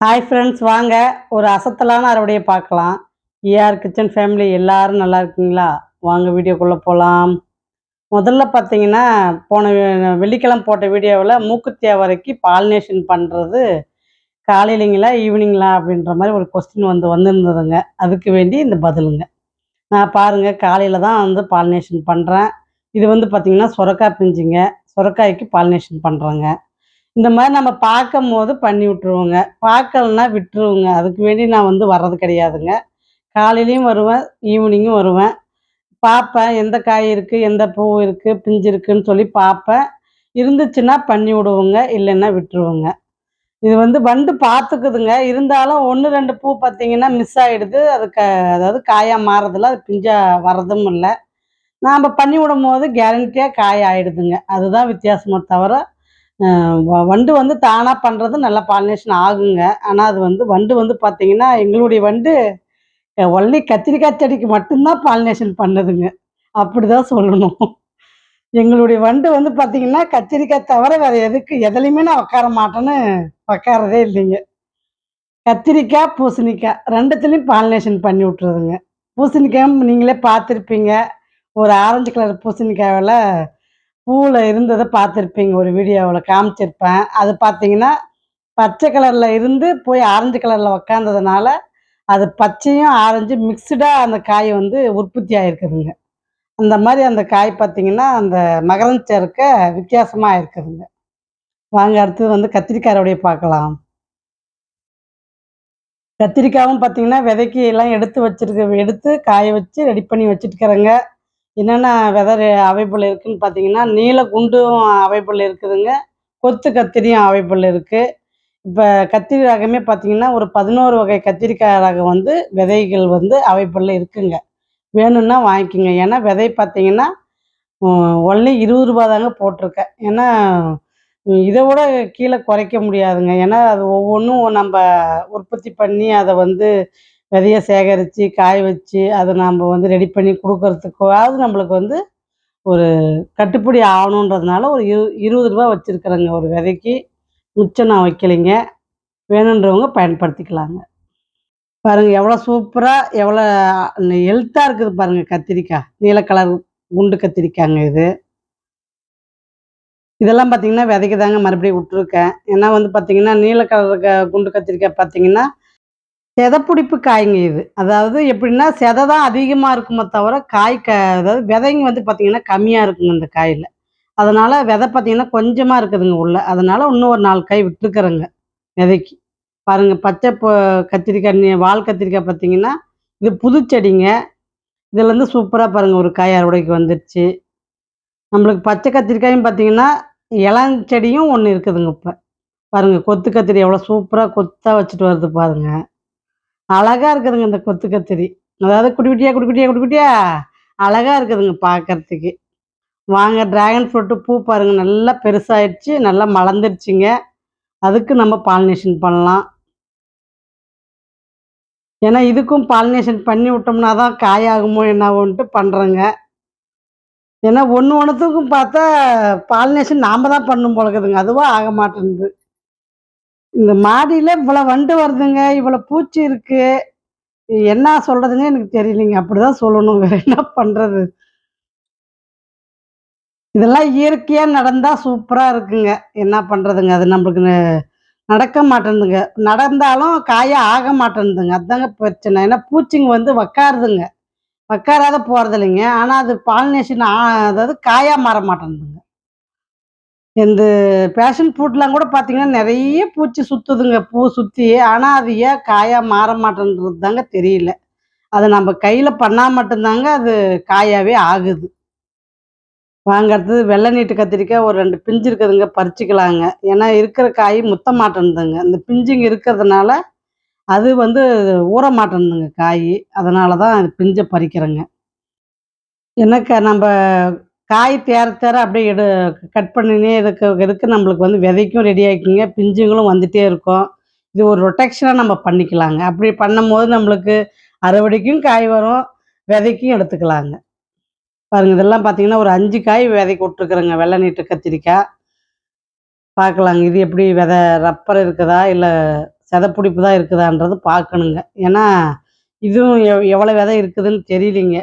Hi friends வாங்க. ஒரு அசத்தலான அறுவடையை பார்க்கலாம். ஏஆர் கிச்சன் ஃபேமிலி எல்லாரும் நல்லா இருக்கீங்களா? வாங்க வீடியோக்குள்ளே போகலாம் முதல்ல பார்த்தீங்கன்னா போன வெள்ளிக்கிழமை போட்ட வீடியோவில் மூக்குத்தியா வரைக்கும் பாலினேஷன் பண்ணுறது காலையிலங்களா ஈவினிங்களா அப்படின்ற மாதிரி ஒரு கொஸ்டின் வந்து வந்திருந்ததுங்க. அதுக்கு வேண்டி இந்த பதிலுங்க. நான் பாருங்கள் காலையில் தான் வந்து பாலினேஷன் பண்ணுறேன் இது வந்து பார்த்திங்கன்னா சுரக்காய் பிஞ்சுங்க. சுரக்காய்க்கு பாலினேஷன் பண்ணுறேங்க இந்த மாதிரி நம்ம பார்க்கும் போது பண்ணி விட்ருவோங்க பார்க்கலன்னா விட்டுருவோங்க. அதுக்கு வேண்டி நான் வந்து வர்றது கிடையாதுங்க. காலையிலையும் வருவேன் ஈவினிங்கும் வருவேன். பார்ப்பேன் எந்த காய் இருக்குது எந்த பூ இருக்குது பிஞ்சு இருக்குன்னு சொல்லி பார்ப்பேன். இருந்துச்சுன்னா பண்ணி விடுவோங்க இல்லைன்னா விட்டுருவோங்க. இது வந்து வண்டு பார்த்துக்குதுங்க. இருந்தாலும் ஒன்று ரெண்டு பூ பார்த்தீங்கன்னா மிஸ் ஆகிடுது அது க அதாவது காயாக மாறதில்ல. அது பிஞ்சாக வர்றதும் இல்லை. நாம் பண்ணி விடும் போது கேரண்டியாக காய் ஆகிடுதுங்க அதுதான் வித்தியாசமாக தவிர வண்டு வந்து தானாக பண்ணுறது நல்லா பாலினேஷன் ஆகுங்க. ஆனால் அது வந்து வண்டு வந்து பார்த்தீங்கன்னா எங்களுடைய வண்டு ஒன்லி கத்திரிக்காய் செடிக்கு மட்டும்தான் பாலினேஷன் பண்ணுதுங்க. அப்படிதான் சொல்லணும். எங்களுடைய வண்டு வந்து பார்த்தீங்கன்னா கத்திரிக்காய் தவிர வேறு எதுக்கு எதுலையுமே நான் உட்கார மாட்டேன்னு உட்காரதே இல்லைங்க. கத்திரிக்காய் பூசணிக்காய் ரெண்டுத்துலேயும் பாலினேஷன் பண்ணி விட்டுருதுங்க. பூசணிக்காய் நீங்களே பார்த்துருப்பீங்க. ஒரு ஆரஞ்சு கலர் பூசணிக்காயில் பூவில் இருந்ததை பார்த்துருப்பீங்க. ஒரு வீடியோவில் காமிச்சிருப்பேன். அது பார்த்தீங்கன்னா பச்சை கலரில் இருந்து போய் ஆரஞ்சு கலரில் உக்காந்ததுனால அது பச்சையும் ஆரஞ்சு மிக்சடாக அந்த காய் வந்து உற்பத்தி ஆகிருக்குதுங்க அந்த மாதிரி அந்த காய் பார்த்தீங்கன்னா அந்த மகரந்த இருக்க வித்தியாசமாக இருக்குதுங்க வாங்க அடுத்தது வந்து கத்திரிக்காயோடைய பார்க்கலாம். கத்திரிக்காயும் பார்த்தீங்கன்னா விதைக்கு எல்லாம் எடுத்து வச்சிருக்க எடுத்து காய வச்சு ரெடி பண்ணி வச்சுட்டுக்கிறேங்க என்னென்ன விதை அவைபிள் இருக்குதுன்னு பார்த்தீங்கன்னா நீலக்குண்டும் அவைபிள் இருக்குதுங்க. கொத்து கத்திரியும் அவைபிள் இருக்குது இப்போ கத்திரி ரகமே பார்த்தீங்கன்னா ஒரு பதினோரு வகை கத்திரிக்காய் ரகம் வந்து விதைகள் வந்து அவைபிள் இருக்குங்க. வேணும்னா வாங்கிக்கோங்க. ஏன்னா விதை பார்த்தீங்கன்னா ஒன்லி இருபது ரூபா தாங்க போட்டிருக்கேன். ஏன்னா இதை விட கீழே குறைக்க முடியாதுங்க. ஏன்னா அது ஒவ்வொன்றும் நம்ம உற்பத்தி பண்ணி அதை வந்து விதையை சேகரித்து காய வச்சு அதை நாம் வந்து ரெடி பண்ணி கொடுக்கறதுக்காவது நம்மளுக்கு வந்து ஒரு கட்டுப்படி ஆகணுன்றதுனால ஒரு இரு இருபது ரூபா வச்சுருக்குறேங்க. ஒரு விதைக்கு மிச்சம் நான் வைக்கலைங்க. வேணுன்றவங்க பயன்படுத்திக்கலாங்க. பாருங்கள் எவ்வளோ சூப்பராக எவ்வளோ ஹெல்த்தாக இருக்குது பாருங்கள் கத்திரிக்காய். நீல கலர் குண்டு கத்திரிக்காய்ங்க இது. இதெல்லாம் பார்த்தீங்கன்னா விதைக்கு தாங்க மறுபடியும் விட்டுருக்கேன். ஏன்னா வந்து பார்த்தீங்கன்னா நீல கலர் க குண்டு கத்திரிக்காய் பார்த்தீங்கன்னா செதப்பிடிப்பு காய்ங்க இது. அதாவது எப்படின்னா செதை தான் அதிகமாக இருக்குமே தவிர காய் க அதாவது விதைங்க வந்து பார்த்தீங்கன்னா கம்மியாக இருக்குங்க இந்த காயில். அதனால் விதை பார்த்தீங்கன்னா கொஞ்சமாக இருக்குதுங்க உள்ள. அதனால் இன்னும் ஒரு நாலு காய் விட்டுருக்குறேங்க விதைக்கு. பாருங்கள் பச்சை பொ கத்திரிக்காய் நீ- வால் கத்திரிக்காய் பார்த்தீங்கன்னா இது புது செடிங்க. இதுலேருந்து சூப்பராக பாருங்கள் ஒரு காய் அறுவடைக்கு வந்துடுச்சு நம்மளுக்கு பச்சை கத்திரிக்காயும் பார்த்தீங்கன்னா இளஞ்செடியும் ஒன்று இருக்குதுங்க இப்போ. பாருங்கள் கொத்து கத்திரி எவ்வளோ சூப்பராக கொத்தாக வச்சுட்டு வருது பாருங்கள் அழகாக இருக்குதுங்க இந்த கொத்து கத்திரி. அதாவது குட்டி குட்டியா குட்டி குட்டியா குட்டி குட்டியா அழகாக இருக்குதுங்க பார்க்கறதுக்கு வாங்க டிராகன் ஃப்ரூட்டு பூ பாருங்க. நல்லா பெருசாயிடுச்சு நல்லா மலர்ந்துருச்சுங்க அதுக்கு நம்ம பாலினேஷன் பண்ணலாம். ஏன்னா இதுக்கும் பாலினேஷன் பண்ணி விட்டோம்னா தான் காயாகுமோ என்னவோன்ட்டு பண்ணுறேங்க ஏன்னா ஒன்று ஒன்றுத்துக்கும் பார்த்தா பாலினேஷன் நாம் தான் பண்ணும் போலக்குதுங்க. அதுவும் ஆக மாட்டேங்குது இந்த மாடியில் இவ்வளோ வண்டு வருதுங்க இவ்வளோ பூச்சி இருக்கு. என்ன சொல்றதுங்க எனக்கு தெரியலைங்க. அப்படிதான் சொல்லணும். வேற என்ன பண்றது? இதெல்லாம் இயற்கையா நடந்தா சூப்பரா இருக்குங்க. என்ன பண்றதுங்க? அது நம்மளுக்கு நடக்க மாட்டேனுங்க நடந்தாலும் காய ஆக மாட்டேனுதுங்க. அதுதாங்க பிரச்சனை. ஏன்னா பூச்சிங்க வந்து உக்காருதுங்க உக்காராத போறது இல்லைங்க ஆனா அது பாலினேஷன் அதாவது காயா மாற மாட்டேனுதுங்க. இந்த பேஷன் ஃப்ரூட்லாம் கூட பார்த்தீங்கன்னா நிறைய பூச்சி சுற்றுதுங்க பூ சுற்றி ஆனால் அது ஏன் காயாக மாற மாட்டேன்றது தாங்க தெரியல. அதை நம்ம கையில் பண்ணால் மட்டும்தாங்க அது காயாகவே ஆகுது. வாங்கிறது வெள்ளை நீட்டு கத்திரிக்காய் ஒரு ரெண்டு பிஞ்சு இருக்குதுங்க. பறிச்சுக்கலாங்க. ஏன்னா இருக்கிற காய் முத்த மாட்டேன்துங்க. இந்த பிஞ்சுங்க இருக்கிறதுனால அது வந்து ஊற மாட்டேன்துங்க காய். அதனால தான் அது பிஞ்சை பறிக்கிறேங்க. எனக்கு நம்ம காய் தேர தேர அப்படியே எடு கட் பண்ணினே இருக்க இருக்க நம்மளுக்கு வந்து விதைக்கும் ரெடி ஆகிக்குங்க பிஞ்சுங்களும் வந்துட்டே இருக்கும். இது ஒரு ரொட்டேஷனாக நம்ம பண்ணிக்கலாங்க. அப்படி பண்ணும்போது நம்மளுக்கு அறுவடைக்கும் காய் வரும் விதைக்கும் எடுத்துக்கலாங்க. பாருங்க இதெல்லாம் பார்த்தீங்கன்னா ஒரு அஞ்சு காய் விதைக்கு விட்ருக்குறேங்க வெள்ளை நீட்டு கத்திரிக்காய். பார்க்கலாங்க. இது எப்படி விதை ரப்பர் இருக்குதா இல்லை செதப்பிடிப்பு தான் இருக்குதான்றது பார்க்கணுங்க. ஏன்னா இதுவும் எவ் எவ்வளோ விதை இருக்குதுன்னு தெரியலிங்க.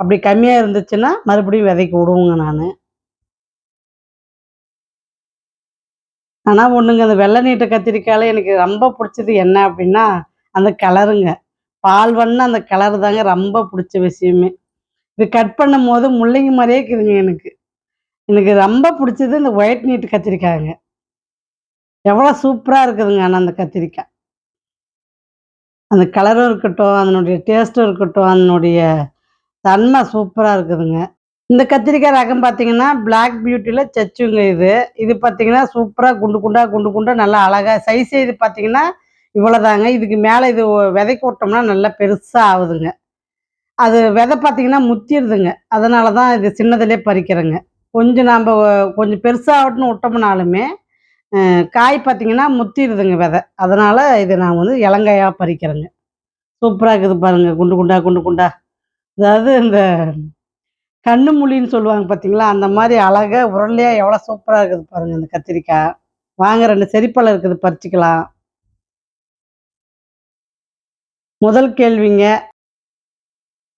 அப்படி கம்மியாக இருந்துச்சுன்னா மறுபடியும் விதைக்கு விடுவோங்க நான். ஆனால் ஒன்றுங்க அந்த வெள்ளை நீட்டு கத்திரிக்காயில் எனக்கு ரொம்ப பிடிச்சது என்ன அப்படின்னா அந்த கலருங்க. பால் வண்ண அந்த கலர் தாங்க ரொம்ப பிடிச்ச விஷயமே. இது கட் பண்ணும் போது முள்ளைங்க மாதிரியே இருக்குதுங்க எனக்கு. எனக்கு ரொம்ப பிடிச்சது இந்த ஒயிட் நீட்டு கத்திரிக்காய்ங்க. எவ்வளோ சூப்பராக இருக்குதுங்க ஆனால் அந்த கத்திரிக்காய். அந்த கலரும் இருக்கட்டும் அதனுடைய டேஸ்ட்டும் இருக்கட்டும் அதனுடைய தன்மை சூப்பராக இருக்குதுங்க. இந்த கத்திரிக்காய் ரகம் பார்த்தீங்கன்னா பிளாக் பியூட்டியில் சச்சுங்க இது. இது பார்த்தீங்கன்னா சூப்பராக குண்டு குண்டாக குண்டு குண்டாக நல்லா அழகாக சைஸ் இது பார்த்தீங்கன்னா இவ்வளோதாங்க இதுக்கு மேலே இது விதைக்கு விட்டோம்னா நல்லா பெருசாக ஆகுதுங்க அது விதை பார்த்தீங்கன்னா முத்திடுதுங்க அதனால தான் இது சின்னதுலேயே பறிக்கிறேங்க. கொஞ்சம் நாம் கொஞ்சம் பெருசாகட்டுன்னு விட்டோம்னாலுமே காய் பார்த்தீங்கன்னா முத்திடுதுங்க விதை. அதனால் இது நான் வந்து இலங்கையாக பறிக்கிறேங்க. சூப்பராக இருக்குது பாருங்கள் குண்டு குண்டா குண்டு குண்டா. அதாவது இந்த கண்ணு முழின்னு சொல்லுவாங்க பார்த்தீங்களா அந்த மாதிரி அழகா உருளையா எவ்வளோ சூப்பராக இருக்குது பாருங்க இந்த கத்திரிக்காய். வாங்க ரெண்டு செரிப்பழம் இருக்குது பறிச்சுக்கலாம். முதல் கேள்விங்க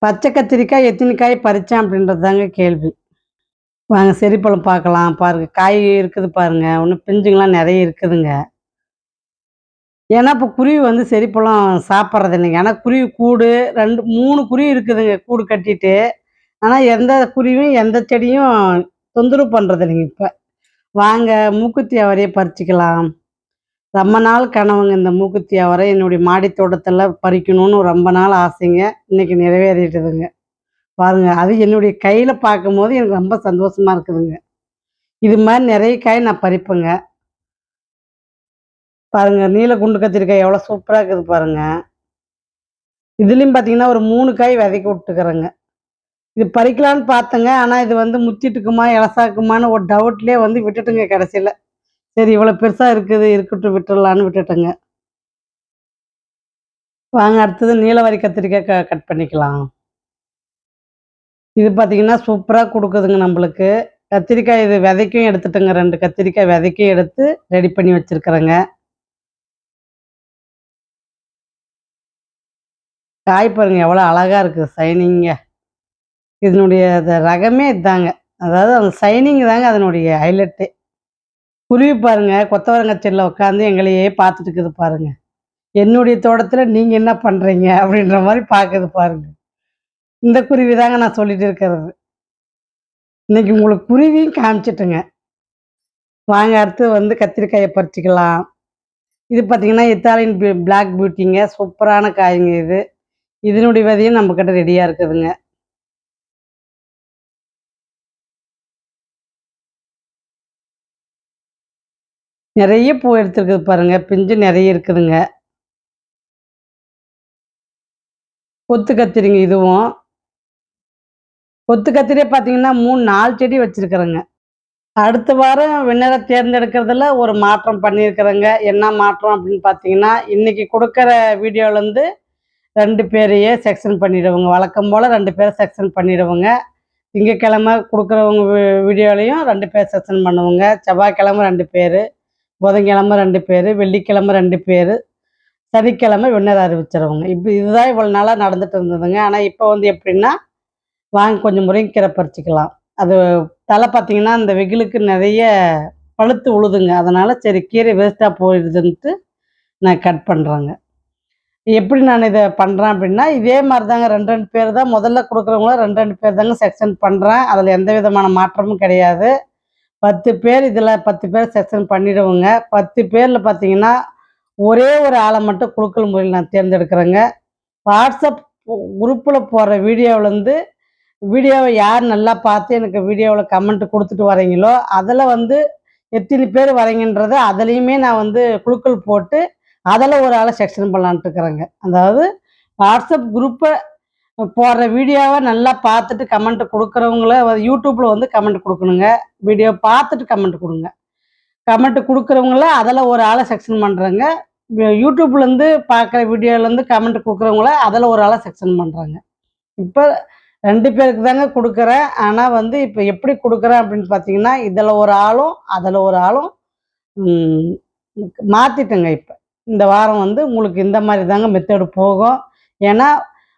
பச்சை கத்திரிக்காய் எத்தனை காய் பறித்தேன் அப்படின்றது தாங்க கேள்வி. வாங்க செரிப்பழம் பார்க்கலாம் பாருங்க. காய் இருக்குது பாருங்க இன்னும் பிஞ்சுங்களாம் நிறைய இருக்குதுங்க. ஏன்னா இப்போ குருவி வந்து செரிப்பழம் சாப்பிட்றது இல்லைங்க ஏன்னா குருவி கூடு ரெண்டு மூணு குருவி இருக்குதுங்க கூடு கட்டிட்டு. ஆனால் எந்த குருவியும் எந்த செடியும் தொந்தரவு பண்ணுறது இல்லைங்க இப்போ. வாங்க மூக்குத்தி அவரையே பறிச்சிக்கலாம். ரொம்ப நாள் கனவுங்க இந்த மூக்குத்தி அவரை. என்னுடைய மாடி தோட்டத்தில் பறிக்கணும்னு ரொம்ப நாள் ஆசைங்க. இன்னைக்கு நிறைவேறிட்டுதுங்க. பாருங்க அது என்னுடைய கையில் பார்க்கும்போது எனக்கு ரொம்ப சந்தோஷமா இருக்குதுங்க. இது மாதிரி நிறைய காய் நான் பறிப்பேங்க. பாருங்க நீல குண்டு கத்திரிக்காய் எவ்வளோ சூப்பராக இருக்குது பாருங்க. இதுலேயும் பார்த்தீங்கன்னா ஒரு மூணு காய் விதைக்க விட்டுக்கிறேங்க. இது பறிக்கலான்னு பார்த்தேங்க ஆனால் இது வந்து முத்திட்டுக்குமா இலசாக்குமான்னு ஒரு டவுட்லேயே வந்து விட்டுட்டுங்க கடைசியில். சரி இவ்வளோ பெருசாக இருக்குது இருக்கட்டும் விட்டுடலான்னு விட்டுட்டேங்க. வாங்க அடுத்தது நீலவரி கத்திரிக்காய் க கட் பண்ணிக்கலாம். இது பார்த்தீங்கன்னா சூப்பராக கொடுக்குதுங்க நம்மளுக்கு. கத்திரிக்காய் இது விதைக்கும் எடுத்துட்டுங்க ரெண்டு கத்திரிக்காய் விதைக்கும் எடுத்து ரெடி பண்ணி வச்சுருக்குறேங்க. காய் பாருங்க எவ்வளோ அழகாக இருக்குது சைனிங்க இதனுடைய அந்த ரகமே இதாங்க. அதாவது அந்த சைனிங் தாங்க அதனுடைய ஹைலைட்டே குருவி பாருங்க கொத்தவரங்காய் உட்காந்து எங்களையே பார்த்துட்டு இருக்குது பாருங்கள் என்னுடைய தோட்டத்தில் நீங்கள் என்ன பண்ணுறீங்க அப்படின்ற மாதிரி பார்க்குது பாருங்கள் இந்த குருவி தாங்க நான் சொல்லிட்டு இருக்கிறது. இன்னைக்கு உங்களுக்கு குருவியும் காமிச்சிட்டுங்க. வாங்க அடுத்து வந்து கத்திரிக்காயை பறிச்சிக்கலாம். இது பார்த்தீங்கன்னா இத்தாலியன் பிளாக் பியூட்டிங்க சூப்பரான காய்ங்க இது. இதனுடைய விதையும் நம்மக்கிட்ட ரெடியாக இருக்குதுங்க. நிறைய பூ எடுத்துருக்குது பாருங்க. பிஞ்சு நிறைய இருக்குதுங்க. கொத்து கத்திரிங்க இதுவும். கொத்து கத்திரியே பார்த்தீங்கன்னா மூணு நாலு செடி வச்சுருக்குறேங்க. அடுத்த வாரம் வின்னரை தேர்ந்தெடுக்கிறதுல ஒரு மாற்றம் பண்ணியிருக்கிறேங்க. என்ன மாற்றம் அப்படின்னு பார்த்தீங்கன்னா இன்னைக்கு கொடுக்குற வீடியோலேருந்து ரெண்டு பேரையே செக்ஷன் பண்ணிடுவோங்க. வழக்கம் போல் ரெண்டு பேரை செக்ஷன் பண்ணிடுவோங்க. திங்கக்கிழமை கொடுக்குறவங்க வீடியோலையும் ரெண்டு பேர் செக்ஷன் பண்ணுவோங்க. செவ்வாய்க்கிழமை ரெண்டு பேர் புதன்கிழமை ரெண்டு பேர் வெள்ளிக்கிழமை ரெண்டு பேர் சனிக்கிழமை வின்னர் அறிவிச்சிருவோங்க. இப்போ இதுதான் இவ்வளோ நாளாக நடந்துட்டு இருந்ததுங்க. ஆனால் இப்போ வந்து எப்படின்னா வாங்கி கொஞ்சம் முருங்கைக்கீரை பறிச்சுக்கலாம். அது தலை பார்த்தீங்கன்னா அந்த வெயிலுக்கு நிறைய பழுத்து உழுதுங்க. அதனால் சரி கீரை வேஸ்ட்டாக போயிடுதுன்ட்டு நான் கட் பண்ணுறேங்க எப்படி நான் இதை பண்ணுறேன் அப்படின்னா இதே மாதிரி தாங்க ரெண்டு ரெண்டு பேர் தான் முதல்ல கொடுக்குறவங்கள ரெண்டு ரெண்டு பேர் தாங்க செக்ஷன் பண்ணுறேன் அதில் எந்த விதமான மாற்றமும் கிடையாது. பத்து பேர் இதில் பத்து பேர் செக்ஷன் பண்ணிடுவோங்க. பத்து பேரில் பார்த்தீங்கன்னா ஒரே ஒரு ஆளை மட்டும் குழுக்கள் முறையில் நான் தேர்ந்தெடுக்கிறேங்க. வாட்ஸ்அப் குரூப்பில் போடுற வீடியோவிலேருந்து வீடியோவை யார் நல்லா பார்த்து எனக்கு வீடியோவில் கமெண்ட் கொடுத்துட்டு வரீங்களோ அதில் வந்து எத்தனை பேர் வரீங்கன்றதை அதுலேயுமே நான் வந்து குழுக்கள் போட்டு அதில் ஒரு ஆளை செக்ஷன் பண்ணலான்ட்டு இருக்கிறாங்க. அதாவது வாட்ஸ்அப் குரூப்பை போடுற வீடியோவை நல்லா பார்த்துட்டு கமெண்ட் கொடுக்குறவங்கள யூடியூப்பில் வந்து கமெண்ட் கொடுக்கணுங்க. வீடியோ பார்த்துட்டு கமெண்ட் கொடுங்க. கமெண்ட் கொடுக்குறவங்கள அதில் ஒரு ஆளை செக்ஷன் பண்ணுறாங்க யூடியூப்லேருந்து பார்க்குற வீடியோலேருந்து கமெண்ட் கொடுக்குறவங்கள அதில் ஒரு ஆளை செக்ஷன் பண்ணுறாங்க இப்போ ரெண்டு பேருக்கு தாங்க கொடுக்குறேன். ஆனால் வந்து இப்போ எப்படி கொடுக்குறேன் அப்படின்னு பார்த்தீங்கன்னா இதில் ஒரு ஆளும் அதில் ஒரு ஆளும் மாற்றிட்டேங்க இப்போ. இந்த வாரம் வந்து உங்களுக்கு இந்த மாதிரி தாங்க மெத்தடு போகும். ஏன்னா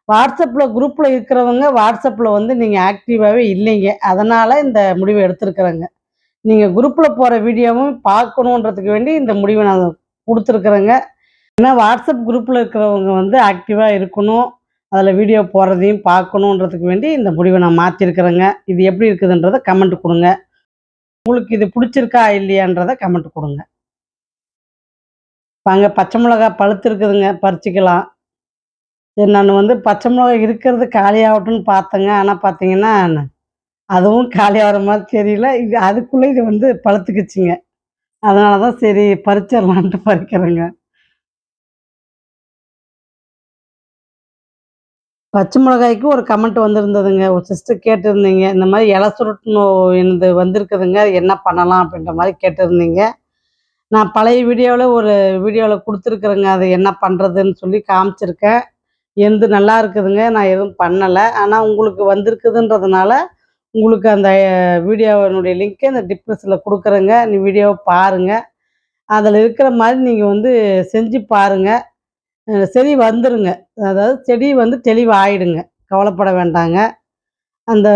வாட்ஸ்அப்பில் குரூப்பில் இருக்கிறவங்க வாட்ஸ்அப்பில் வந்து நீங்கள் ஆக்டிவாகவே இல்லைங்க. அதனால் இந்த முடிவை எடுத்திருக்கிறேங்க. நீங்கள் குரூப்பில் போகிற வீடியோவும் பார்க்கணுன்றதுக்கு வேண்டி இந்த முடிவை நான் கொடுத்துருக்குறேங்க. ஏன்னா வாட்ஸ்அப் குரூப்பில் இருக்கிறவங்க வந்து ஆக்டிவாக இருக்கணும். அதில் வீடியோ போடுறதையும் பார்க்கணுன்றதுக்கு வேண்டி இந்த முடிவை நான் மாற்றிருக்கிறேங்க இது எப்படி இருக்குதுன்றதை கமெண்ட் கொடுங்க. உங்களுக்கு இது பிடிச்சிருக்கா இல்லையான்றதை கமெண்ட் கொடுங்க. வாங்க பச்சை மிளகா பழுத்து இருக்குதுங்க பறிச்சுக்கலாம். சரி நான் வந்து பச்சை மிளகா இருக்கிறது காலியாகட்டும்னு பார்த்தேங்க. ஆனால் பார்த்தீங்கன்னா அதுவும் காலியாகிற மாதிரி தெரியல. இது அதுக்குள்ளே இது வந்து பழுத்துக்குச்சுங்க. அதனால தான் சரி பறிச்சிடலான்ட்டு பறிக்கிறேங்க. பச்சை மிளகாய்க்கு ஒரு கமெண்ட் வந்திருந்ததுங்க. ஒரு சிஸ்டர் கேட்டிருந்தீங்க இந்த மாதிரி இலை சுருட்டுன்னு என்னது வந்திருக்குதுங்க என்ன பண்ணலாம்? அப்படின்ற மாதிரி கேட்டிருந்தீங்க. நான் பழைய வீடியோவில் ஒரு வீடியோவில் கொடுத்துருக்குறேங்க. அது என்ன பண்ணுறதுன்னு சொல்லி காமிச்சிருக்கேன். எந்த நல்லா இருக்குதுங்க. நான் எதுவும் பண்ணலை. ஆனால் உங்களுக்கு வந்திருக்குதுன்றதுனால உங்களுக்கு அந்த வீடியோவினுடைய லிங்க்கை இந்த டிப்ரெஸில் கொடுக்குறேங்க. நீ வீடியோவை பாருங்கள் அதில் இருக்கிற மாதிரி நீங்கள் வந்து செஞ்சு பாருங்கள் செடி வந்துருங்க. அதாவது செடி வந்து தெளிவாயிடுங்க. கவலைப்பட வேண்டாங்க. அந்த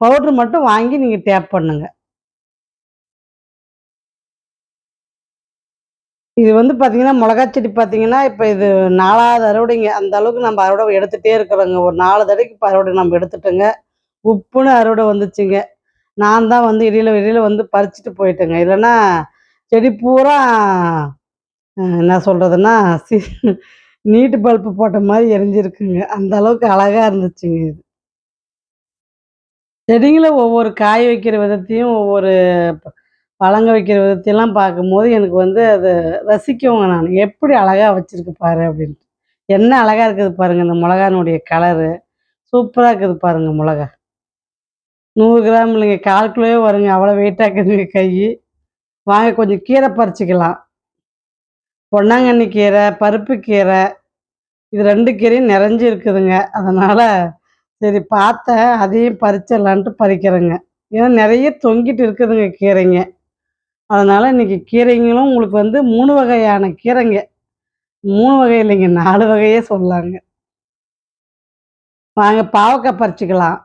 பவுட்ரு மட்டும் வாங்கி நீங்கள் டேப் பண்ணுங்கள் இது வந்து பார்த்தீங்கன்னா மிளகா செடி பார்த்தீங்கன்னா இப்போ இது நாலாவது அறுவடைங்க. அந்த அளவுக்கு நம்ம அறுவடை எடுத்துகிட்டே இருக்கிறோங்க. ஒரு நாலு தடவைக்கு இப்போ அறுவடை நம்ம எடுத்துட்டோங்க. உப்புன்னு அறுவடை வந்துச்சுங்க. நான் தான் வந்து இடையில வெளியில் வந்து பறிச்சுட்டு போயிட்டேங்க. இல்லைன்னா செடி பூரா என்ன சொல்கிறதுன்னா சி நீட்டு பல்ப்பு போட்ட மாதிரி எரிஞ்சிருக்குங்க. அந்த அளவுக்கு அழகாக இருந்துச்சுங்க இது. செடிங்களை ஒவ்வொரு காய் வைக்கிற விதத்தையும் ஒவ்வொரு வழங்க பழங்க வைக்கிற விதத்தையெல்லாம் பார்க்கும்போது எனக்கு வந்து அது ரசிக்குவேங்க நான். எப்படி அழகாக வச்சுருக்கு பாரு அப்படின்ட்டு. என்ன அழகாக இருக்குது பாருங்க இந்த மிளகானுடைய கலரு சூப்பராக இருக்குது பாருங்க மிளகா. நூறு கிராம் இல்லைங்க கால் கிலோவே வருங்க அவ்வளோ வெயிட்டாக இருக்குதுங்க கை. வாங்க கொஞ்சம் கீரை பறிச்சிக்கலாம். பொன்னாங்கண்ணி கீரை பருப்பு கீரை இது ரெண்டு கீரையும் நிறைஞ்சு இருக்குதுங்க. அதனால் சரி பார்த்தேன் அதையும் பறிச்சிடலான்ட்டு பறிக்கிறேங்க. ஏன்னா நிறைய தொங்கிட்டு இருக்குதுங்க கீரைங்க. அதனால் இன்னைக்கு கீரைங்களும் உங்களுக்கு வந்து மூணு வகையான கீரைங்க. மூணு வகை இல்லைங்க நாலு வகையே சொல்லலாங்க வாங்க பாவக்காய் பறிச்சுக்கலாம்.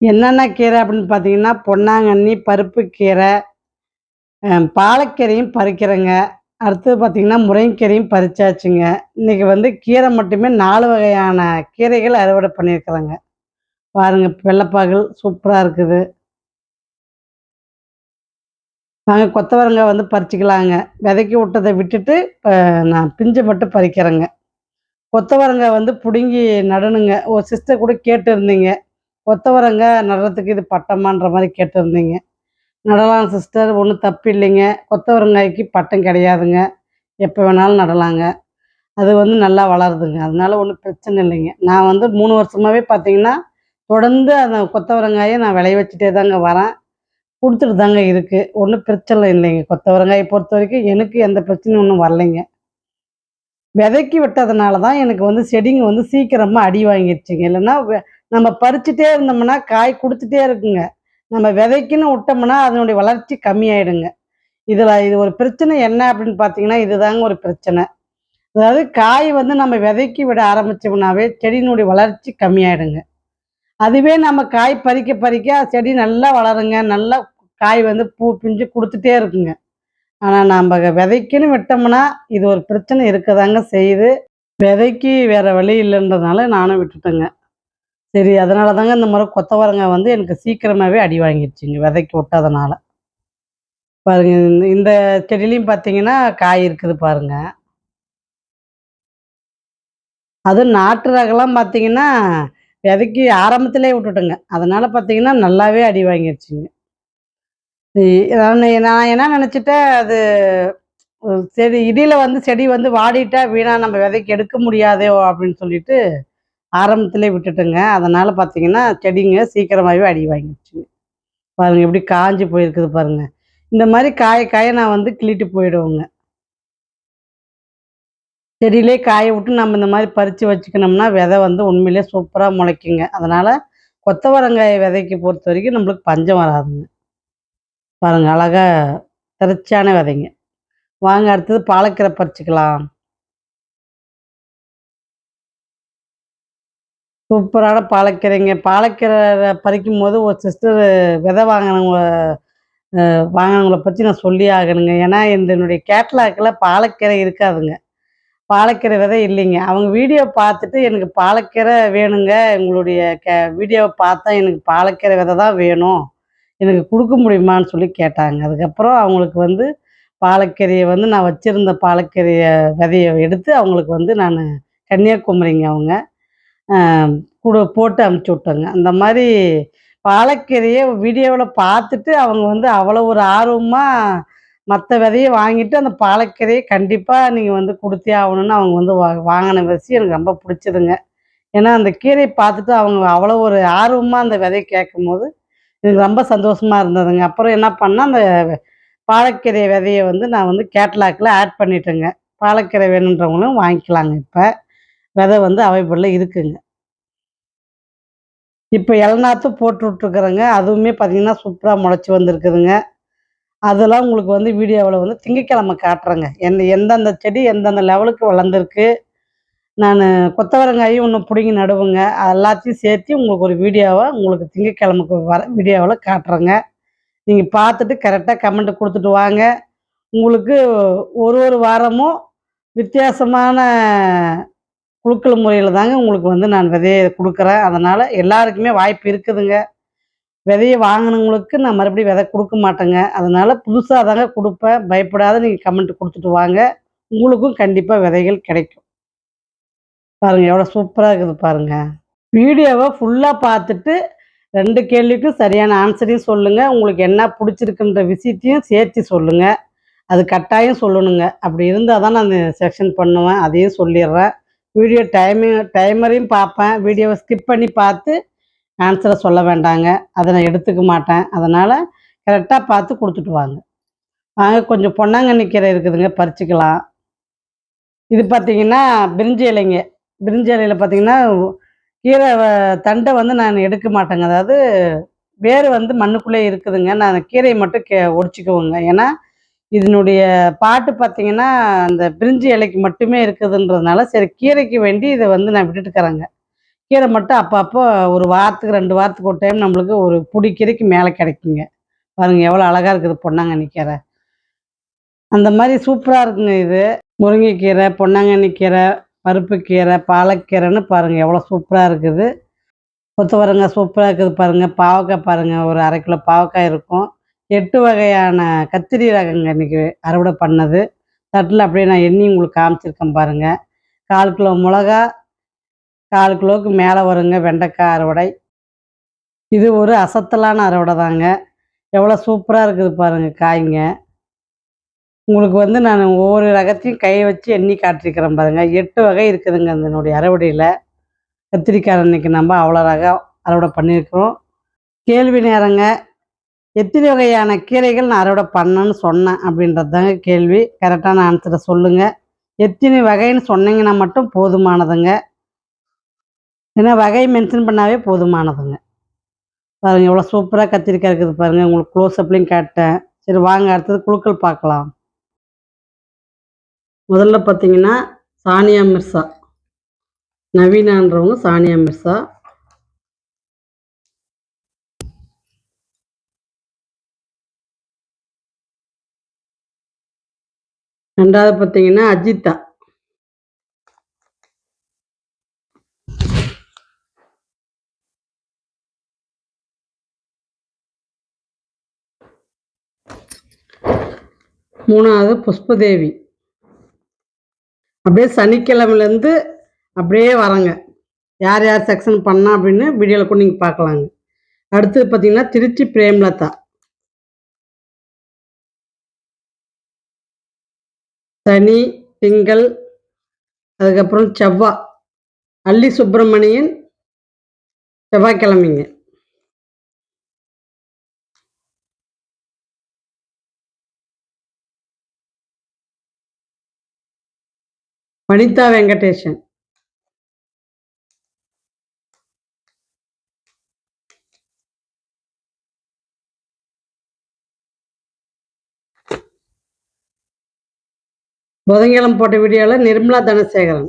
என்னென்ன கீரை அப்படின்னு பார்த்தீங்கன்னா பொன்னாங்கண்ணி பருப்பு கீரை பாலக்கீரையும் பறிக்கிறேங்க. அடுத்தது பார்த்தீங்கன்னா முருங்கைக்கீரையும் பறிச்சாச்சுங்க. இன்னைக்கு வந்து கீரை மட்டுமே நாலு வகையான கீரைகள் அறுவடை பண்ணியிருக்கிறேங்க. பாருங்க வெள்ளைப்பாகல் சூப்பராக இருக்குது. நாங்கள் கொத்தவரங்காய் வந்து பறிச்சிக்கலாங்க. விதைக்கி விட்டதை விட்டுட்டு இப்போ நான் பிஞ்சை மட்டும் பறிக்கிறேங்க. கொத்தவரங்காய் வந்து பிடுங்கி நடணுங்க. ஒரு சிஸ்டர் கூட கேட்டுருந்தீங்க. கொத்தவரங்காய் நடுறதுக்கு இது பட்டமான்ற மாதிரி கேட்டிருந்தீங்க. நடலாம் சிஸ்டர் ஒன்றும் தப்பு இல்லைங்க. கொத்தவரங்காய்க்கு பட்டம் கிடையாதுங்க. எப்போ வேணாலும் நடலாங்க. அது வந்து நல்லா வளருதுங்க. அதனால ஒன்றும் பிரச்சனை இல்லைங்க. நான் வந்து மூணு வருஷமாகவே பார்த்தீங்கன்னா தொடர்ந்து அந்த கொத்தவரங்காயை நான் விளைய வச்சுட்டே தாங்க வரேன். கொடுத்துட்டு தாங்க இருக்குது ஒன்றும் பிரச்சனை இல்லைங்க. கொத்தவரங்காயை பொறுத்த வரைக்கும் எனக்கு எந்த பிரச்சனையும் ஒன்றும் வரலைங்க. விதைக்கி விட்டதுனால தான் எனக்கு வந்து செடிங்க வந்து சீக்கிரமாக அடி வாங்கிடுச்சுங்க இல்லைன்னா நம்ம பறிச்சுட்டே இருந்தோம்னா காய் கொடுத்துட்டே இருக்குங்க. நம்ம விதைக்குன்னு விட்டோம்னா அதனுடைய வளர்ச்சி கம்மியாயிடுங்க. இதில் இது ஒரு பிரச்சனை என்ன அப்படின்னு பார்த்தீங்கன்னா இதுதாங்க ஒரு பிரச்சனை. அதாவது காய் வந்து நம்ம விதைக்கி விட ஆரம்பிச்சோம்னாவே செடியினுடைய வளர்ச்சி கம்மியாயிடுங்க. அதுவே நம்ம காய் பறிக்க பறிக்க செடி நல்லா வளருங்க. நல்லா காய் வந்து பூ பிஞ்சு கொடுத்துட்டே இருக்குங்க. ஆனால் நம்ம விதைக்குன்னு விட்டோம்னா இது ஒரு பிரச்சனை இருக்கதாங்க செய்யுது. விதைக்கு வேற வழி இல்லைன்றதுனால நானும் விட்டுட்டேங்க. சரி அதனால தாங்க இந்த முறை கொத்தவரங்காய் வந்து எனக்கு சீக்கிரமாகவே அடி வாங்கிடுச்சுங்க விதைக்கு விட்டதுனால பாருங்க இந்த- இந்த செடியிலையும் பார்த்தீங்கன்னா காய் இருக்குது பாருங்க. அதுவும் நாட்டு ரகம்லாம் பார்த்தீங்கன்னா விதைக்கி ஆரம்பத்திலே விட்டுட்டேங்க. அதனால பார்த்தீங்கன்னா நல்லாவே அடி வாங்கிடுச்சுங்க நான் நான் என்ன நினச்சிட்டேன் அது சரி இடியில் வந்து செடி வந்து வாடிட்டா வீணா நம்ம விதைக்கு எடுக்க முடியாதே அப்படின்னு சொல்லிட்டு ஆரம்பத்திலே விட்டுட்டுங்க. அதனால் பார்த்தீங்கன்னா செடிங்க சீக்கிரமாகவே அடி வாங்கிடுச்சுங்க பாருங்கள் எப்படி காஞ்சி போயிருக்குது பாருங்க. இந்த மாதிரி காய காய நான் வந்து கிள்ளிட்டு போயிடுவேங்க. செடியிலே காய விட்டு நம்ம இந்த மாதிரி பறித்து வச்சுக்கணும்னா விதை வந்து உண்மையிலே சூப்பராக முளைக்குங்க. அதனால் கொத்தவரங்காய் விதைக்கு பொறுத்த வரைக்கும் நம்மளுக்கு பஞ்சம் வராதுங்க. பாருங்கள் அழகாக திரட்சியான விதைங்க. வாங்க அடுத்தது பாலக்கீரை பறிச்சுக்கலாம். சூப்பரான பாலக்கீரைங்க. பாலக்கீரை பறிக்கும் போது ஒரு சிஸ்டர் விதை வாங்கினவங்க வாங்கினவங்கள பற்றி நான் சொல்லி ஆகணுங்க. ஏன்னா இந்த என்னுடைய கேட்லாக்கில் பாலக்கீரை இருக்காதுங்க. பாலக்கீரை விதை இல்லைங்க. அவங்க வீடியோ பார்த்துட்டு எனக்கு பாலக்கீரை வேணுங்க. எங்களுடைய க வீடியோவை பார்த்தா எனக்கு பாலக்கீரை விதை தான் வேணும். எனக்கு கொடுக்க முடியுமான்னு சொல்லி கேட்டாங்க. அதுக்கப்புறம் அவங்களுக்கு வந்து பாலக்கீரையை வந்து நான் வச்சுருந்த பாலக்கீரையை விதையை எடுத்து அவங்களுக்கு வந்து நான் கன்னியாகுமரிங்க அவங்க. கூட போட்டு அமுச்சு விட்டேங்க. அந்த மாதிரி பாலக்கீரையை வீடியோவில் பார்த்துட்டு அவங்க வந்து அவ்வளோ ஒரு ஆர்வமாக மற்ற விதையை வாங்கிட்டு அந்த பாலக்கீரையை கண்டிப்பாக நீங்கள் வந்து கொடுத்தே ஆகணும்னு அவங்க வந்து வா வாங்கின விஷயம் எனக்கு ரொம்ப பிடிச்சதுங்க. ஏன்னா அந்த கீரையை பார்த்துட்டு அவங்க அவ்வளோ ஒரு ஆர்வமாக அந்த விதையை கேட்கும்போது எனக்கு ரொம்ப சந்தோஷமாக இருந்ததுங்க. அப்புறம் என்ன பண்ணால் அந்த பாலக்கீரை விதையை வந்து நான் வந்து கேட்லாக்கில் ஆட் பண்ணிட்டேங்க. பாலக்கீரை வேணுன்றவங்களும் வாங்கிக்கலாங்க இப்போ. விதை வந்து அவைபிளில் இருக்குங்க. இப்போ இளநாத்தும் போட்டு விட்ருக்குறேங்க அதுவுமே பார்த்திங்கன்னா சூப்பராக முளைச்சி வந்திருக்குதுங்க. அதெல்லாம் உங்களுக்கு வந்து வீடியோவில் வந்து திங்கக்கிழமை காட்டுறேங்க. எந்த எந்தெந்த செடி எந்தெந்த லெவலுக்கு வளர்ந்துருக்கு நான் கொத்தவரங்காயும் ஒன்று பிடுங்கி நடுவுங்க. எல்லாத்தையும் சேர்த்து உங்களுக்கு ஒரு வீடியோவை உங்களுக்கு திங்கக்கிழமைக்கு வர வீடியோவில் காட்டுறேங்க. நீங்கள் பார்த்துட்டு கரெக்டாக கமெண்ட் கொடுத்துட்டு வாங்க. உங்களுக்கு ஒரு ஒரு வாரமும் வித்தியாசமான குழுக்கள் முறையில் தாங்க உங்களுக்கு வந்து நான் விதையை கொடுக்குறேன். அதனால் எல்லாருக்குமே வாய்ப்பு இருக்குதுங்க. விதையை வாங்கினவங்களுக்கு நான் மறுபடியும் விதை கொடுக்க மாட்டேங்க. அதனால் புதுசாக தாங்க கொடுப்பேன். பயப்படாத நீங்கள் கமெண்ட் கொடுத்துட்டு வாங்க. உங்களுக்கும் கண்டிப்பாக விதைகள் கிடைக்கும். பாருங்கள் எவ்வளோ சூப்பராக இருக்குது பாருங்கள் வீடியோவை ஃபுல்லாக பார்த்துட்டு ரெண்டு கேள்விக்கும் சரியான ஆன்சரையும் சொல்லுங்கள் உங்களுக்கு என்ன பிடிச்சிருக்குன்ற விஷயத்தையும் சேர்த்து சொல்லுங்கள் அது கட்டாயம் சொல்லணுங்க. அப்படி இருந்தால் தான் நான் செக்ஷன் பண்ணுவேன். அதையும் சொல்லிடுறேன். வீடியோ டைமிங் டைமரையும் பார்ப்பேன். வீடியோவை ஸ்கிப் பண்ணி பார்த்து ஆன்சரை சொல்ல வேண்டாங்க. அதை நான் எடுத்துக்க மாட்டேன். அதனால் கரெக்டாக பார்த்து கொடுத்துட்டு வாங்க. வாங்க கொஞ்சம் பொன்னாங்கண்ணி கீரை இருக்குதுங்க பறிச்சுக்கலாம். இது பார்த்திங்கன்னா பிரிஞ்சி இலைங்க. பிரிஞ்சி இலையில் பார்த்திங்கன்னா கீரை தண்டை வந்து நான் எடுக்க மாட்டேங்க. அதாவது வேர் வந்து மண்ணுக்குள்ளே இருக்குதுங்க. நான் கீரையை மட்டும் கே ஒடிச்சிக்குவோங்க. ஏன்னா இதனுடைய பாட்டு பார்த்தீங்கன்னா அந்த பிரிஞ்சி இலைக்கு மட்டுமே இருக்குதுன்றதுனால சரி கீரைக்கு வேண்டி இதை வந்து நான் விட்டுட்டுக்கிறேங்க. கீரை மட்டும் அப்பப்போ ஒரு வாரத்துக்கு ரெண்டு வாரத்துக்கு ஒரு டைம் நம்மளுக்கு ஒரு புடி கீரைக்கு மேலே கிடைக்குங்க. பாருங்கள் எவ்வளோ அழகாக இருக்குது பொன்னாங்கண்ணி கீரை. அந்த மாதிரி சூப்பராக இருக்குங்க இது. முருங்கைக்கீரை பொன்னாங்கண்ணி கீரை பருப்பு கீரை பாலக்கீரைன்னு பாருங்கள் எவ்வளோ சூப்பராக இருக்குது. கொத்துவரங்க சூப்பராக இருக்குது பாருங்கள் பாவக்காய் பாருங்கள் ஒரு அரை கிலோ பாவக்காய் இருக்கும். எட்டு வகையான கத்திரி ரகங்க இன்றைக்கி அறுவடை பண்ணது. தட்டில் அப்படியே நான் எண்ணி உங்களுக்கு காமிச்சிருக்கேன் பாருங்கள் கால் கிலோ மிளகா கால் கிலோவுக்கு மேலே வருங்க வெண்டைக்காய் அறுவடை. இது ஒரு அசத்தலான அறுவடை தாங்க. எவ்வளோ சூப்பராக இருக்குது பாருங்கள் காய்ங்க. உங்களுக்கு வந்து நான் ஒவ்வொரு ரகத்தையும் கை வச்சு எண்ணி காட்டிருக்கிறேன் பாருங்கள் எட்டு வகை இருக்குதுங்க அதனுடைய அறுவடையில். கத்திரிக்காய் அன்றைக்கி நம்ம அவ்வளோ ரகம் அறுவடை பண்ணியிருக்கிறோம். கேள்வி நேரங்க. எத்தனை வகையான கீரைகள் நான் அறுவடை பண்ணேன்னு சொன்னேன் அப்படின்றது தாங்க கேள்வி. கரெக்டான ஆன்சரை சொல்லுங்கள் எத்தனை வகைன்னு சொன்னீங்கன்னா மட்டும் போதுமானதுங்க. ஏன்னா வகை மென்ஷன் பண்ணாவே போதுமானதுங்க. பாருங்கள் எவ்வளோ சூப்பராக கத்திரிக்காய் இருக்குது பாருங்கள் உங்களுக்கு க்ளோஸ் அப்லையும் கேட்டேன். சரி வாங்க அடுத்தது குழுக்கள் பார்க்கலாம். முதல்ல பார்த்தீங்கன்னா சானியா மிர்சா. நவீனான்றவங்க சானியா மிர்சா. ரெண்டாவது பார்த்தீங்கன்னா அஜித்தா மூணாவது புஷ்பதேவி. அப்படியே சனிக்கிழமைலேருந்து அப்படியே வரங்க. யார் யார் செக்ஷன் பண்ணா அப்படின்னு வீடியோவில் கூட நீங்கள் பார்க்கலாங்க. அடுத்தது பார்த்தீங்கன்னா திருச்சி பிரேம்லதா. சனி திங்கள் அதுக்கப்புறம் செவ்வாய் அள்ளி சுப்பிரமணியன் செவ்வாய்க்கிழமைங்க. வனிதா வெங்கடேஷன் புதன்கிழமை போட்ட வீடியோவில் நிர்மலா தனசேகரன்.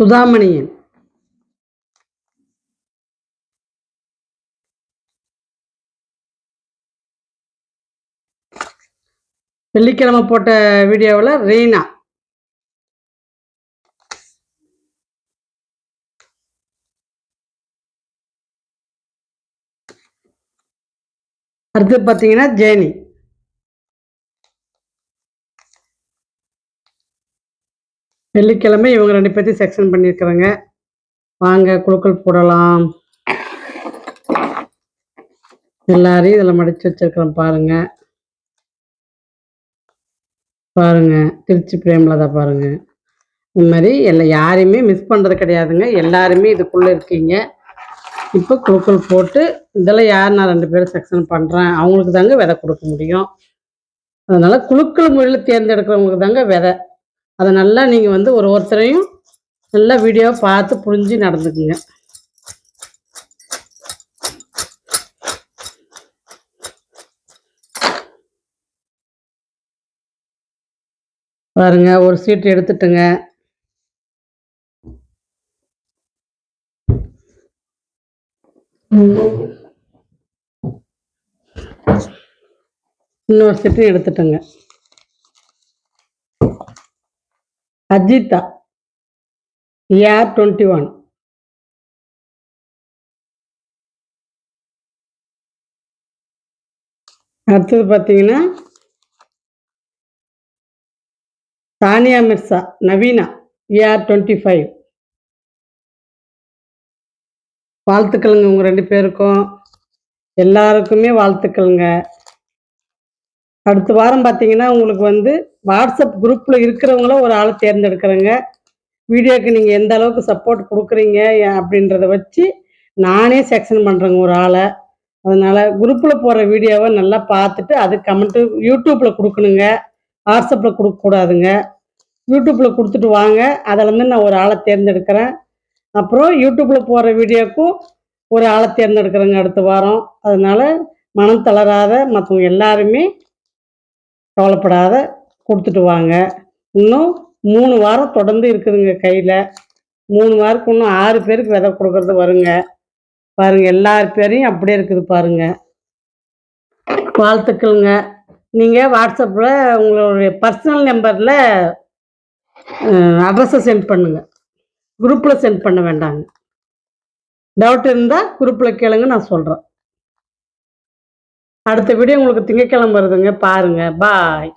சுதாமணியன். வெள்ளிக்கிழமை போட்ட வீடியோவில் ரீனா அடுத்து பார்த்தீங்கன்னா ஜேனி. வெள்ளிக்கிழமை இவங்க ரெண்டு பேர்த்தையும் செக்ஷன் பண்ணியிருக்கிறேங்க வாங்க குழுக்கள் போடலாம். எல்லாரையும் இதில் மடித்து வச்சிருக்கிறோம் பாருங்க. பாருங்க. திருச்சி பிரேமலதா பாருங்க. இந்த மாதிரி எல்லாம் யாரையுமே மிஸ் பண்ணுறது கிடையாதுங்க. எல்லாருமே இதுக்குள்ளே இருக்கீங்க. இப்போ குழுக்கள் போட்டு இதெல்லாம் யார் நான் ரெண்டு பேரும் செக்ஷன் பண்ணுறேன் அவங்களுக்கு தாங்க விதை கொடுக்க முடியும். அதனால் குழுக்கள் முறையில் தேர்ந்தெடுக்கிறவங்களுக்கு தாங்க விதை. அதை நல்லா நீங்கள் வந்து ஒரு ஒருத்தரையும் நல்லா வீடியோவை பார்த்து புரிஞ்சு நடந்துக்குங்க. பாருங்க ஒரு சீட் எடுத்துட்டுங்க. இன்னொரு சீட்டு எடுத்துட்டுங்க. அஜிதா ஏஆர் டுவெண்ட்டி ஒன் அடுத்தது பார்த்தீங்கன்னா Tania Mirza Naveena AR twenty five வாழ்த்துக்களுங்க உங்கள் ரெண்டு பேருக்கும். எல்லாருக்குமே வாழ்த்துக்களுங்க. அடுத்த வாரம் பார்த்தீங்கன்னா உங்களுக்கு வந்து வாட்ஸ்அப் குரூப்பில் இருக்கிறவங்கள ஒரு ஆளை தேர்ந்தெடுக்கிறேங்க. வீடியோக்கு நீங்கள் எந்த அளவுக்கு சப்போர்ட் கொடுக்குறீங்க ஏ- அப்படின்றத வச்சு நானே செக்ஷன் பண்ணுறேங்க ஒரு ஆளை. அதனால் குரூப்பில் போகிற வீடியோவை நல்லா பார்த்துட்டு அது கமெண்ட்டு யூடியூப்பில் கொடுக்கணுங்க. வாட்ஸ்அப்பில் கொடுக்கக்கூடாதுங்க யூடியூப்பில் கொடுத்துட்டு வாங்க. அதிலேருந்து நான் ஒரு ஆளை தேர்ந்தெடுக்கிறேன். அப்புறம் யூடியூப்பில் போகிற வீடியோக்கும் ஒரு ஆளை தேர்ந்தெடுக்கிறேங்க அடுத்த வாரம். அதனால் மனம் தளராத மற்றவங்க எல்லாருமே கவலைப்படாத கொடுத்துட்டு வாங்க. இன்னும் மூணு வாரம் தொடர்ந்து இருக்குதுங்க கையில். மூணு வாரத்துக்கு இன்னும் ஆறு பேருக்கு விதை கொடுக்கறது வருங்க. பாருங்கள் எல்லார் பேரையும் அப்படியே இருக்குது பாருங்க. வாழ்த்துக்கள்ங்க. நீங்கள் வாட்ஸ்அப்பில் உங்களுடைய பர்சனல் நம்பரில் அட்ரஸை சென்ட் பண்ணுங்க. குரூப்பில் சென்ட் பண்ண வேண்டாங்க. டவுட் இருந்தால் குரூப்பில் கேளுங்க நான் சொல்கிறேன் அடுத்த வீடியோ உங்களுக்கு திங்கட்கிழமை வருதுங்க. பாருங்கள் பாய்